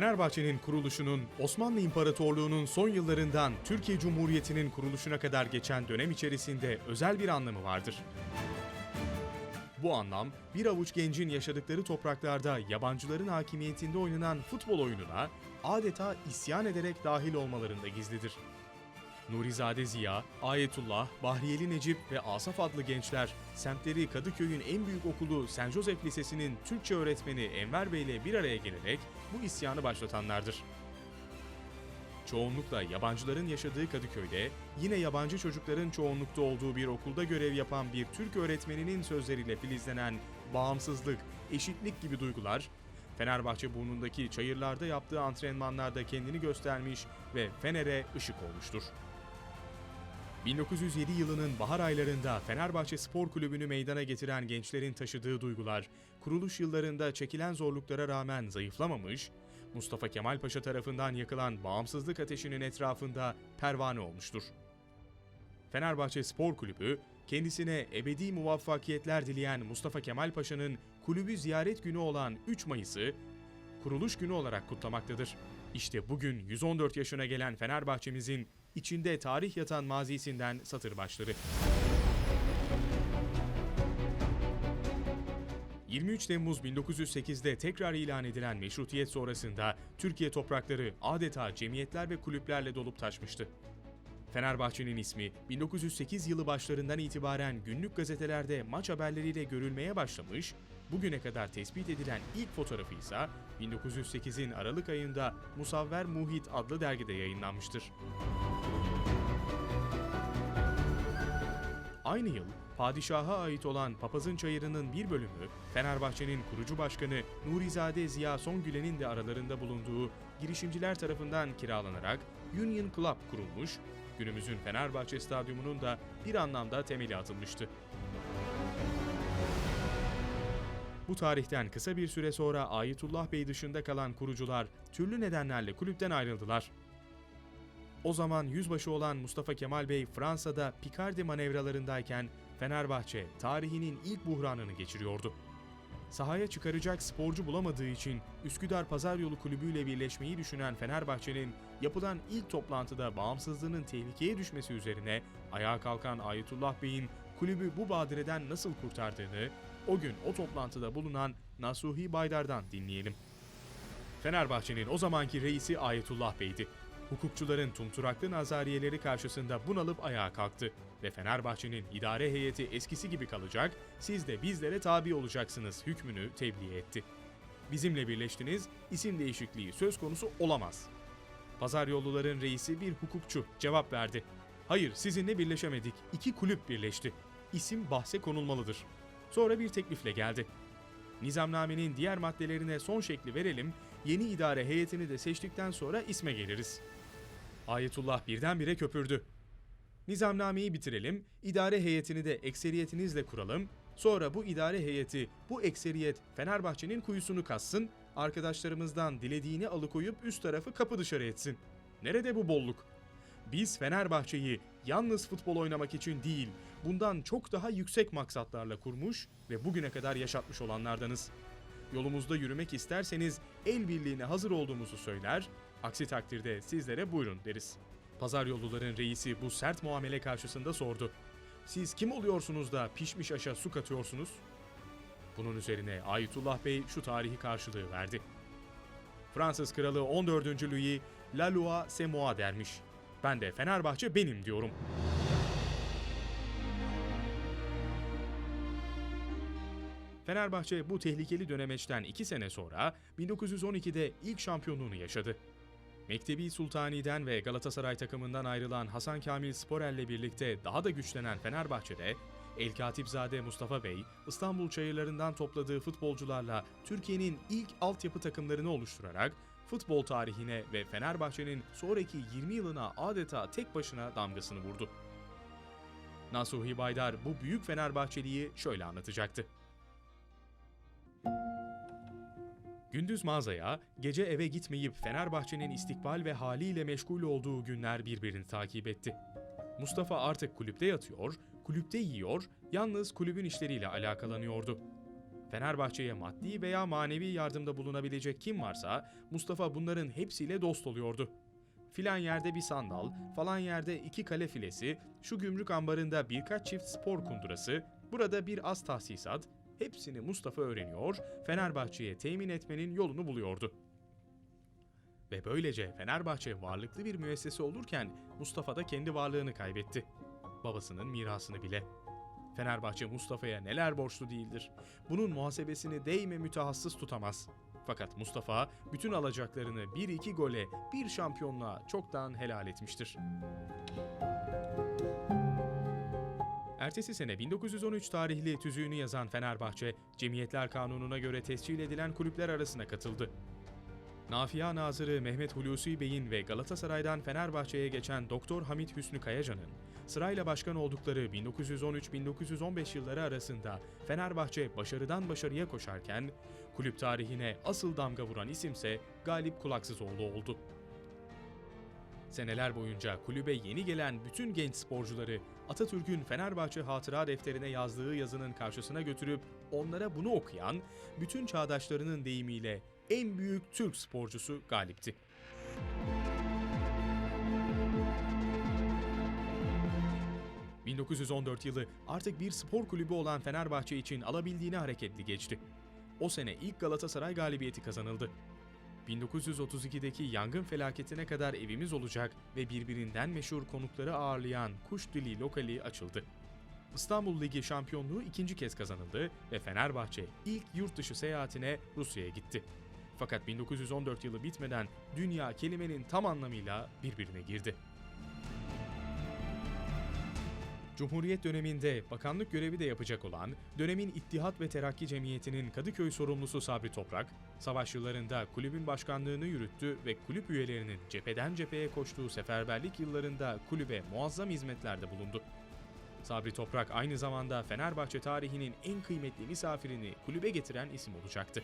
Fenerbahçe'nin kuruluşunun Osmanlı İmparatorluğu'nun son yıllarından Türkiye Cumhuriyeti'nin kuruluşuna kadar geçen dönem içerisinde özel bir anlamı vardır. Bu anlam bir avuç gencin yaşadıkları topraklarda yabancıların hakimiyetinde oynanan futbol oyununa adeta isyan ederek dahil olmalarında gizlidir. Nurizade Ziya, Ayetullah, Bahriyeli Necip ve Asaf adlı gençler, semtleri Kadıköy'ün en büyük okulu St. Joseph Lisesi'nin Türkçe öğretmeni Enver Bey ile bir araya gelerek bu isyanı başlatanlardır. Çoğunlukla yabancıların yaşadığı Kadıköy'de yine yabancı çocukların çoğunlukta olduğu bir okulda görev yapan bir Türk öğretmeninin sözleriyle filizlenen bağımsızlık, eşitlik gibi duygular Fenerbahçe burnundaki çayırlarda yaptığı antrenmanlarda kendini göstermiş ve Fener'e ışık olmuştur. 1907 yılının bahar aylarında Fenerbahçe Spor Kulübü'nü meydana getiren gençlerin taşıdığı duygular, kuruluş yıllarında çekilen zorluklara rağmen zayıflamamış, Mustafa Kemal Paşa tarafından yakılan bağımsızlık ateşinin etrafında pervane olmuştur. Fenerbahçe Spor Kulübü, kendisine ebedi muvaffakiyetler dileyen Mustafa Kemal Paşa'nın kulübü ziyaret günü olan 3 Mayıs'ı kuruluş günü olarak kutlamaktadır. İşte bugün 114 yaşına gelen Fenerbahçemizin içinde tarih yatan mazisinden satır başları. 23 Temmuz 1908'de tekrar ilan edilen meşrutiyet sonrasında Türkiye toprakları adeta cemiyetler ve kulüplerle dolup taşmıştı. Fenerbahçe'nin ismi 1908 yılı başlarından itibaren günlük gazetelerde maç haberleriyle görülmeye başlamış, bugüne kadar tespit edilen ilk fotoğrafı ise 1908'in Aralık ayında Musavver Muhit adlı dergide yayınlanmıştır. Aynı yıl padişaha ait olan Papazın Çayırı'nın bir bölümü Fenerbahçe'nin kurucu başkanı Nurizade Ziya Songülen'in de aralarında bulunduğu girişimciler tarafından kiralanarak Union Club kurulmuş, günümüzün Fenerbahçe Stadyumu'nun da bir anlamda temeli atılmıştı. Bu tarihten kısa bir süre sonra Ayetullah Bey dışında kalan kurucular türlü nedenlerle kulüpten ayrıldılar. O zaman yüzbaşı olan Mustafa Kemal Bey Fransa'da Picardy manevralarındayken Fenerbahçe tarihinin ilk buhranını geçiriyordu. Sahaya çıkaracak sporcu bulamadığı için Üsküdar Pazar Yolu Kulübü ile birleşmeyi düşünen Fenerbahçe'nin yapılan ilk toplantıda bağımsızlığının tehlikeye düşmesi üzerine ayağa kalkan Ayetullah Bey'in kulübü bu badireden nasıl kurtardığını o gün o toplantıda bulunan Nasuhi Baydar'dan dinleyelim. Fenerbahçe'nin o zamanki reisi Ayetullah Bey'di. Hukukçuların tumturaklı nazariyeleri karşısında bunalıp ayağa kalktı ve Fenerbahçe'nin idare heyeti eskisi gibi kalacak, siz de bizlere tabi olacaksınız hükmünü tebliğ etti. Bizimle birleştiniz, isim değişikliği söz konusu olamaz. Pazar yolluların reisi bir hukukçu cevap verdi. Hayır sizinle birleşemedik, iki kulüp birleşti. İsim bahse konulmalıdır. Sonra bir teklifle geldi. Nizamnamenin diğer maddelerine son şekli verelim, yeni idare heyetini de seçtikten sonra isme geliriz. Ayetullah birdenbire köpürdü. Nizamnameyi bitirelim, idare heyetini de ekseriyetinizle kuralım, sonra bu idare heyeti, bu ekseriyet Fenerbahçe'nin kuyusunu kassın, arkadaşlarımızdan dilediğini alıkoyup üst tarafı kapı dışarı etsin. Nerede bu bolluk? Biz Fenerbahçe'yi yalnız futbol oynamak için değil, bundan çok daha yüksek maksatlarla kurmuş ve bugüne kadar yaşatmış olanlardanız. Yolumuzda yürümek isterseniz el birliğine hazır olduğumuzu söyler, aksi takdirde sizlere buyurun deriz. Pazar yolluların reisi bu sert muamele karşısında sordu. Siz kim oluyorsunuz da pişmiş aşa su katıyorsunuz? Bunun üzerine Ayetullah Bey şu tarihi karşılığı verdi. Fransız kralı 14. Louis, La loi moi dermiş. Ben de Fenerbahçe benim diyorum. Fenerbahçe bu tehlikeli dönemeçten 2 sene sonra 1912'de ilk şampiyonluğunu yaşadı. Mektebi Sultani'den ve Galatasaray takımından ayrılan Hasan Kamil Sporel'le birlikte daha da güçlenen Fenerbahçe'de El Katipzade Mustafa Bey, İstanbul çayırlarından topladığı futbolcularla Türkiye'nin ilk altyapı takımlarını oluşturarak futbol tarihine ve Fenerbahçe'nin sonraki 20 yılına adeta tek başına damgasını vurdu. Nasuhi Baydar bu büyük Fenerbahçeliyi şöyle anlatacaktı. Gündüz mağazaya, gece eve gitmeyip Fenerbahçe'nin istikbal ve haliyle meşgul olduğu günler birbirini takip etti. Mustafa artık kulüpte yatıyor, kulüpte yiyor, yalnız kulübün işleriyle alakalanıyordu. Fenerbahçe'ye maddi veya manevi yardımda bulunabilecek kim varsa Mustafa bunların hepsiyle dost oluyordu. Filan yerde bir sandal, falan yerde iki kale filesi, şu gümrük ambarında birkaç çift spor kundurası, burada bir az tahsisat, hepsini Mustafa öğreniyor, Fenerbahçe'ye temin etmenin yolunu buluyordu. Ve böylece Fenerbahçe varlıklı bir müessese olurken Mustafa da kendi varlığını kaybetti. Babasının mirasını bile. Fenerbahçe Mustafa'ya neler borçlu değildir. Bunun muhasebesini değme mütehassıs tutamaz. Fakat Mustafa bütün alacaklarını bir iki gole, bir şampiyonluğa çoktan helal etmiştir. Ertesi sene 1913 tarihli tüzüğünü yazan Fenerbahçe, Cemiyetler Kanunu'na göre tescil edilen kulüpler arasına katıldı. Nafia Nazırı Mehmet Hulusi Bey'in ve Galatasaray'dan Fenerbahçe'ye geçen Doktor Hamit Hüsnü Kayacan'ın sırayla başkan oldukları 1913-1915 yılları arasında Fenerbahçe başarıdan başarıya koşarken kulüp tarihine asıl damga vuran isimse Galip Kulaksızoğlu oldu. Seneler boyunca kulübe yeni gelen bütün genç sporcuları Atatürk'ün Fenerbahçe hatıra defterine yazdığı yazının karşısına götürüp onlara bunu okuyan, bütün çağdaşlarının deyimiyle en büyük Türk sporcusu Galip'ti. ...1914 yılı artık bir spor kulübü olan Fenerbahçe için alabildiğine hareketli geçti. O sene ilk Galatasaray galibiyeti kazanıldı. 1932'deki yangın felaketine kadar evimiz olacak ve birbirinden meşhur konukları ağırlayan Kuş Dili lokali açıldı. İstanbul Ligi şampiyonluğu ikinci kez kazanıldı ve Fenerbahçe ilk yurt dışı seyahatine Rusya'ya gitti. Fakat 1914 yılı bitmeden dünya kelimenin tam anlamıyla birbirine girdi. Cumhuriyet döneminde bakanlık görevi de yapacak olan dönemin İttihat ve Terakki Cemiyeti'nin Kadıköy sorumlusu Sabri Toprak, savaş yıllarında kulübün başkanlığını yürüttü ve kulüp üyelerinin cepheden cepheye koştuğu seferberlik yıllarında kulübe muazzam hizmetlerde bulundu. Sabri Toprak aynı zamanda Fenerbahçe tarihinin en kıymetli misafirini kulübe getiren isim olacaktı.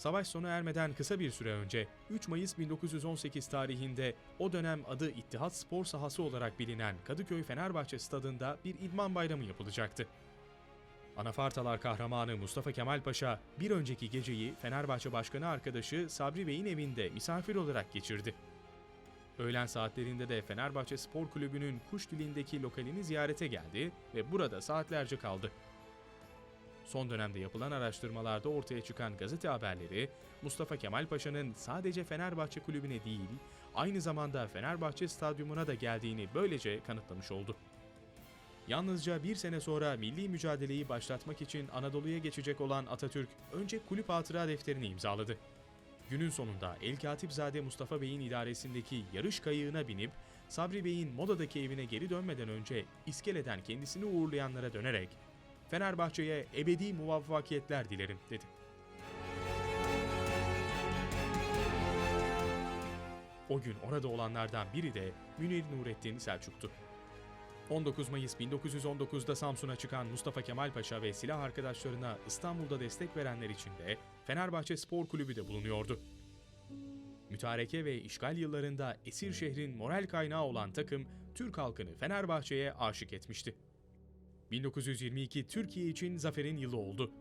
Savaş sona ermeden kısa bir süre önce 3 Mayıs 1918 tarihinde o dönem adı İttihat Spor Sahası olarak bilinen Kadıköy Fenerbahçe Stadında bir idman bayramı yapılacaktı. Anafartalar kahramanı Mustafa Kemal Paşa bir önceki geceyi Fenerbahçe Başkanı arkadaşı Sabri Bey'in evinde misafir olarak geçirdi. Öğlen saatlerinde de Fenerbahçe Spor Kulübü'nün kuş dilindeki lokalini ziyarete geldi ve burada saatlerce kaldı. Son dönemde yapılan araştırmalarda ortaya çıkan gazete haberleri Mustafa Kemal Paşa'nın sadece Fenerbahçe kulübüne değil, aynı zamanda Fenerbahçe stadyumuna da geldiğini böylece kanıtlamış oldu. Yalnızca bir sene sonra milli mücadeleyi başlatmak için Anadolu'ya geçecek olan Atatürk önce kulüp hatıra defterini imzaladı. Günün sonunda El Katipzade Mustafa Bey'in idaresindeki yarış kayığına binip Sabri Bey'in Moda'daki evine geri dönmeden önce iskeleden kendisini uğurlayanlara dönerek Fenerbahçe'ye ebedi muvaffakiyetler dilerim dedi. O gün orada olanlardan biri de Münir Nurettin Selçuk'tu. 19 Mayıs 1919'da Samsun'a çıkan Mustafa Kemal Paşa ve silah arkadaşlarına İstanbul'da destek verenler içinde Fenerbahçe Spor Kulübü de bulunuyordu. Mütareke ve işgal yıllarında esir şehrin moral kaynağı olan takım Türk halkını Fenerbahçe'ye aşık etmişti. 1922 Türkiye için zaferin yılı oldu.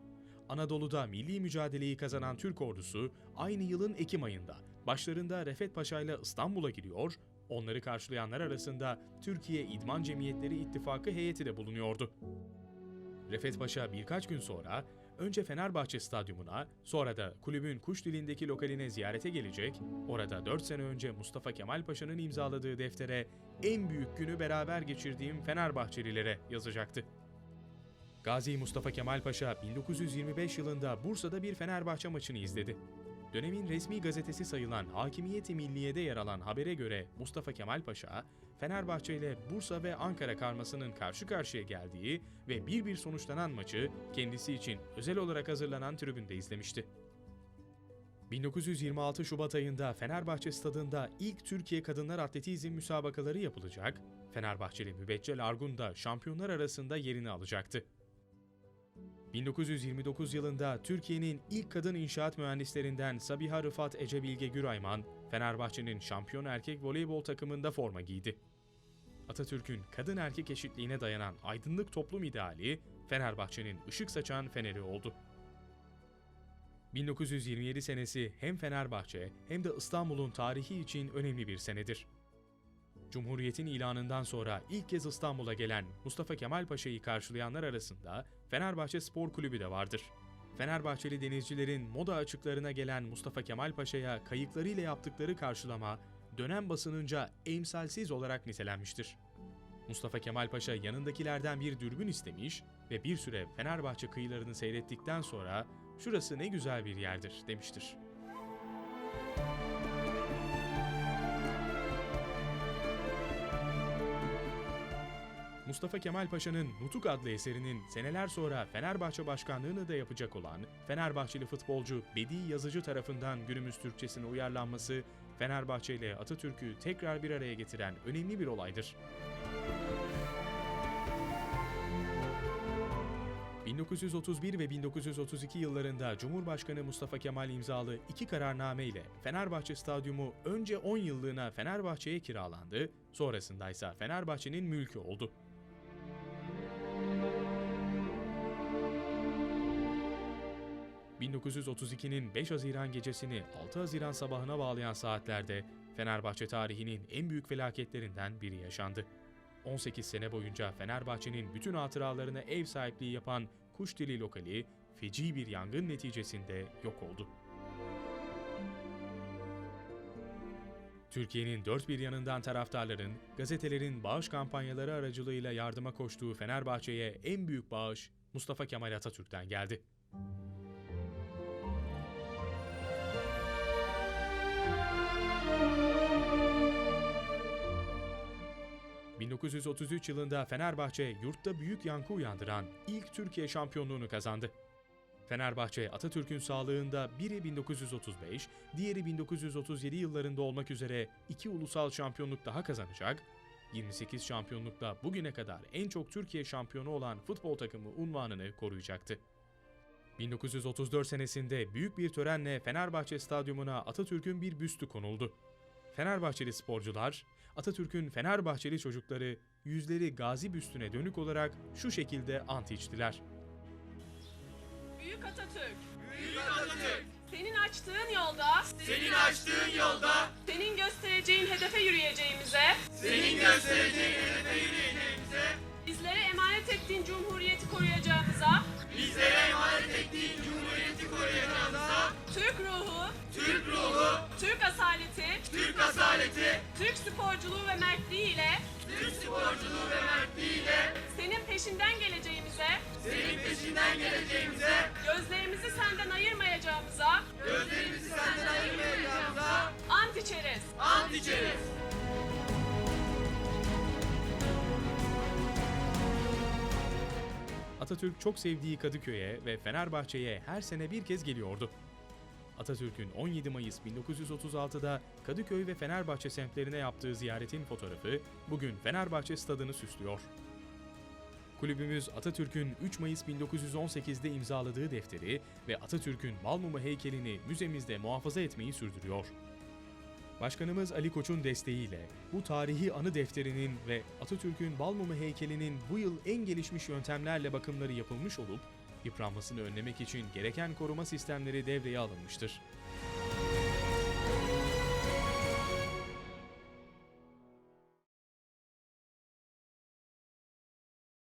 Anadolu'da milli mücadeleyi kazanan Türk ordusu aynı yılın Ekim ayında başlarında Refet Paşa ile İstanbul'a giriyor, onları karşılayanlar arasında Türkiye İdman Cemiyetleri İttifakı heyeti de bulunuyordu. Refet Paşa birkaç gün sonra önce Fenerbahçe Stadyumuna, sonra da kulübün kuş dilindeki lokaline ziyarete gelecek, orada 4 sene önce Mustafa Kemal Paşa'nın imzaladığı deftere en büyük günü beraber geçirdiğim Fenerbahçelilere yazacaktı. Gazi Mustafa Kemal Paşa 1925 yılında Bursa'da bir Fenerbahçe maçını izledi. Dönemin resmi gazetesi sayılan Hakimiyeti Milliye'de yer alan habere göre Mustafa Kemal Paşa, Fenerbahçe ile Bursa ve Ankara karmasının karşı karşıya geldiği ve bir bir sonuçlanan maçı kendisi için özel olarak hazırlanan tribünde izlemişti. 1926 Şubat ayında Fenerbahçe stadında ilk Türkiye Kadınlar Atletizm müsabakaları yapılacak, Fenerbahçeli Mübeccel Argun da şampiyonlar arasında yerini alacaktı. 1929 yılında Türkiye'nin ilk kadın inşaat mühendislerinden Sabiha Rıfat Ece Bilge Gürayman, Fenerbahçe'nin şampiyon erkek voleybol takımında forma giydi. Atatürk'ün kadın erkek eşitliğine dayanan aydınlık toplum ideali Fenerbahçe'nin ışık saçan feneri oldu. 1927 senesi hem Fenerbahçe hem de İstanbul'un tarihi için önemli bir senedir. Cumhuriyet'in ilanından sonra ilk kez İstanbul'a gelen Mustafa Kemal Paşa'yı karşılayanlar arasında Fenerbahçe Spor Kulübü de vardır. Fenerbahçeli denizcilerin moda açıklarına gelen Mustafa Kemal Paşa'ya kayıklarıyla yaptıkları karşılama dönem basınınca emsalsiz olarak nitelenmiştir. Mustafa Kemal Paşa yanındakilerden bir dürbün istemiş ve bir süre Fenerbahçe kıyılarını seyrettikten sonra "Şurası ne güzel bir yerdir." demiştir. Mustafa Kemal Paşa'nın Nutuk adlı eserinin seneler sonra Fenerbahçe başkanlığını da yapacak olan Fenerbahçeli futbolcu Bedi Yazıcı tarafından günümüz Türkçesine uyarlanması Fenerbahçe ile Atatürk'ü tekrar bir araya getiren önemli bir olaydır. 1931 ve 1932 yıllarında Cumhurbaşkanı Mustafa Kemal imzalı iki kararname ile Fenerbahçe Stadyumu önce 10 yıllığına Fenerbahçe'ye kiralandı, sonrasında ise Fenerbahçe'nin mülkü oldu. ...1932'nin 5 Haziran gecesini 6 Haziran sabahına bağlayan saatlerde Fenerbahçe tarihinin en büyük felaketlerinden biri yaşandı. 18 sene boyunca Fenerbahçe'nin bütün hatıralarına ev sahipliği yapan Kuşdili lokali feci bir yangın neticesinde yok oldu. Türkiye'nin dört bir yanından taraftarların, gazetelerin bağış kampanyaları aracılığıyla yardıma koştuğu Fenerbahçe'ye en büyük bağış Mustafa Kemal Atatürk'ten geldi. ...1933 yılında Fenerbahçe yurtta büyük yankı uyandıran ilk Türkiye şampiyonluğunu kazandı. Fenerbahçe Atatürk'ün sağlığında biri 1935, diğeri 1937 yıllarında olmak üzere iki ulusal şampiyonluk daha kazanacak, 28 şampiyonlukla bugüne kadar en çok Türkiye şampiyonu olan futbol takımı unvanını koruyacaktı. 1934 senesinde büyük bir törenle Fenerbahçe Stadyumuna Atatürk'ün bir büstü konuldu. Fenerbahçeli sporcular, Atatürk'ün Fenerbahçeli çocukları yüzleri gazi büstüne dönük olarak şu şekilde ant içtiler. Büyük Atatürk, Büyük Atatürk, senin açtığın yolda, senin açtığın yolda, senin göstereceğin hedefe yürüyeceğimize, senin göstereceğin hedefe yürüyeceğimize, bizlere emanet ettiğin cumhuriyeti koruyacağımıza, bizlere emanet ettiğin cumhuriyeti koruyacağımıza, Türk ruhu, Türk ruhu, Türk asaleti, Türk asaleti, Türk sporculuğu ve mertliği ile Türk sporculuğu ve mertliğiyle senin peşinden geleceğimize, senin peşinden geleceğimize, gözlerimizi senden ayırmayacağımıza gözlerimizi senden ayırmayacağımıza ant içeriz. ant içeriz. Atatürk çok sevdiği Kadıköy'e ve Fenerbahçe'ye her sene bir kez geliyordu. Atatürk'ün 17 Mayıs 1936'da Kadıköy ve Fenerbahçe semtlerine yaptığı ziyaretin fotoğrafı bugün Fenerbahçe stadını süslüyor. Kulübümüz Atatürk'ün 3 Mayıs 1918'de imzaladığı defteri ve Atatürk'ün Balmumu heykelini müzemizde muhafaza etmeyi sürdürüyor. Başkanımız Ali Koç'un desteğiyle bu tarihi anı defterinin ve Atatürk'ün Balmumu heykelinin bu yıl en gelişmiş yöntemlerle bakımları yapılmış olup, yıpranmasını önlemek için gereken koruma sistemleri devreye alınmıştır.